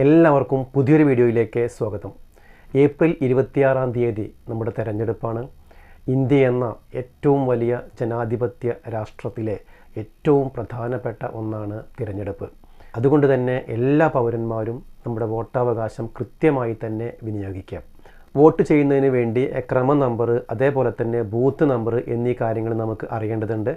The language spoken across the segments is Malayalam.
എല്ലാവർക്കും പുതിയൊരു വീഡിയോയിലേക്ക് സ്വാഗതം. ഏപ്രിൽ ഇരുപത്തിയാറാം തീയതി നമ്മുടെ തെരഞ്ഞെടുപ്പാണ്. ഇന്ത്യ എന്ന ഏറ്റവും വലിയ ജനാധിപത്യ രാഷ്ട്രത്തിലെ ഏറ്റവും പ്രധാനപ്പെട്ട ഒന്നാണ് തിരഞ്ഞെടുപ്പ്. അതുകൊണ്ട് തന്നെ എല്ലാ പൗരന്മാരും നമ്മുടെ വോട്ടവകാശം കൃത്യമായി തന്നെ വിനിയോഗിക്കാം വോട്ട് ചെയ്യുന്നതിന് വേണ്ടി ക്രമ നമ്പർ അതേപോലെ തന്നെ ബൂത്ത് നമ്പർ എന്നീ കാര്യങ്ങൾ നമുക്ക് അറിയേണ്ടതുണ്ട്.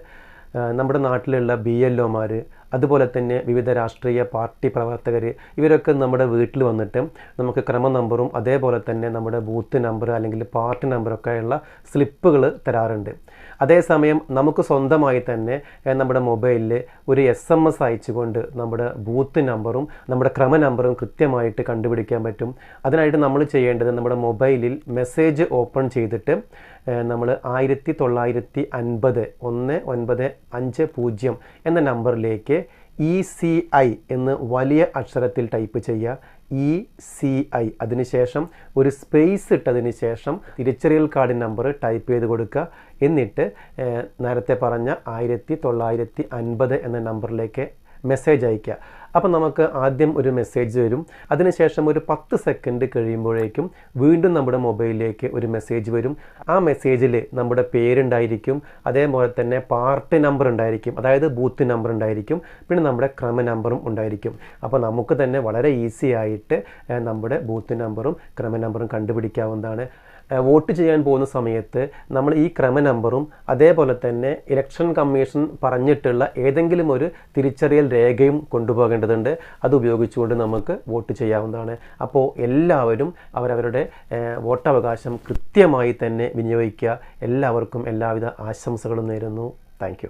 നമ്മുടെ നാട്ടിലുള്ള ബി എൽ ഒമാർ അതുപോലെ തന്നെ വിവിധ രാഷ്ട്രീയ പാർട്ടി പ്രവർത്തകർ ഇവരൊക്കെ നമ്മുടെ വീട്ടിൽ വന്നിട്ട് നമുക്ക് ക്രമ നമ്പറും അതേപോലെ തന്നെ നമ്മുടെ ബൂത്ത് നമ്പർ അല്ലെങ്കിൽ പാർട്ടി നമ്പറൊക്കെയുള്ള സ്ലിപ്പുകൾ തരാറുണ്ട്. അതേസമയം നമുക്ക് സ്വന്തമായി തന്നെ നമ്മുടെ മൊബൈലിൽ ഒരു എസ് എം എസ് അയച്ചുകൊണ്ട് നമ്മുടെ ബൂത്ത് നമ്പറും നമ്മുടെ ക്രമ നമ്പറും കൃത്യമായിട്ട് കണ്ടുപിടിക്കാൻ പറ്റും. അതിനായിട്ട് നമ്മൾ ചെയ്യേണ്ടത് നമ്മുടെ മൊബൈലിൽ മെസ്സേജ് ഓപ്പൺ ചെയ്തിട്ട് നമ്മൾ ആയിരത്തി തൊള്ളായിരത്തി അൻപത് ഒന്ന് ഒൻപത് അഞ്ച് പൂജ്യം എന്ന നമ്പറിലേക്ക് ഇ സി ഐ എന്ന് വലിയ അക്ഷരത്തിൽ ടൈപ്പ് ചെയ്യുക. E C I. അതിനുശേഷം ഒരു സ്പേസ് ഇട്ടതിന് ശേഷം തിരിച്ചറിയൽ കാർഡ് നമ്പർ ടൈപ്പ് ചെയ്ത് കൊടുക്കുക. എന്നിട്ട് നേരത്തെ പറഞ്ഞ ആയിരത്തി തൊള്ളായിരത്തി അൻപത് എന്ന നമ്പറിലേക്ക് മെസ്സേജ് അയക്കുക അപ്പോൾ നമുക്ക് ആദ്യം ഒരു മെസ്സേജ് വരും. അതിനുശേഷം ഒരു പത്ത് സെക്കൻഡ് കഴിയുമ്പോഴേക്കും വീണ്ടും നമ്മുടെ മൊബൈലിലേക്ക് ഒരു മെസ്സേജ് വരും. ആ മെസ്സേജിൽ നമ്മുടെ പേരുണ്ടായിരിക്കും. അതേപോലെ തന്നെ പാർട്ടി നമ്പർ ഉണ്ടായിരിക്കും. അതായത് ബൂത്ത് നമ്പർ ഉണ്ടായിരിക്കും. പിന്നെ നമ്മുടെ ക്രമ നമ്പറും ഉണ്ടായിരിക്കും. അപ്പോൾ നമുക്ക് തന്നെ വളരെ ഈസി ആയിട്ട് നമ്മുടെ ബൂത്ത് നമ്പറും ക്രമ നമ്പറും കണ്ടുപിടിക്കാവുന്നതാണ്. വോട്ട് ചെയ്യാൻ പോകുന്ന സമയത്ത് നമ്മൾ ഈ ക്രമ നമ്പറും അതേപോലെ തന്നെ ഇലക്ഷൻ കമ്മീഷൻ പറഞ്ഞിട്ടുള്ള ഏതെങ്കിലും ഒരു തിരിച്ചറിയൽ രേഖയും കൊണ്ടുപോകേണ്ടതുണ്ട് അത് ഉപയോഗിച്ചുകൊണ്ട് നമുക്ക് വോട്ട് ചെയ്യാവുന്നതാണ്. അപ്പോൾ എല്ലാവരും അവരവരുടെ വോട്ടവകാശം കൃത്യമായി തന്നെ വിനിയോഗിക്കുക. എല്ലാവർക്കും എല്ലാവിധ ആശംസകളും നേരുന്നു. താങ്ക്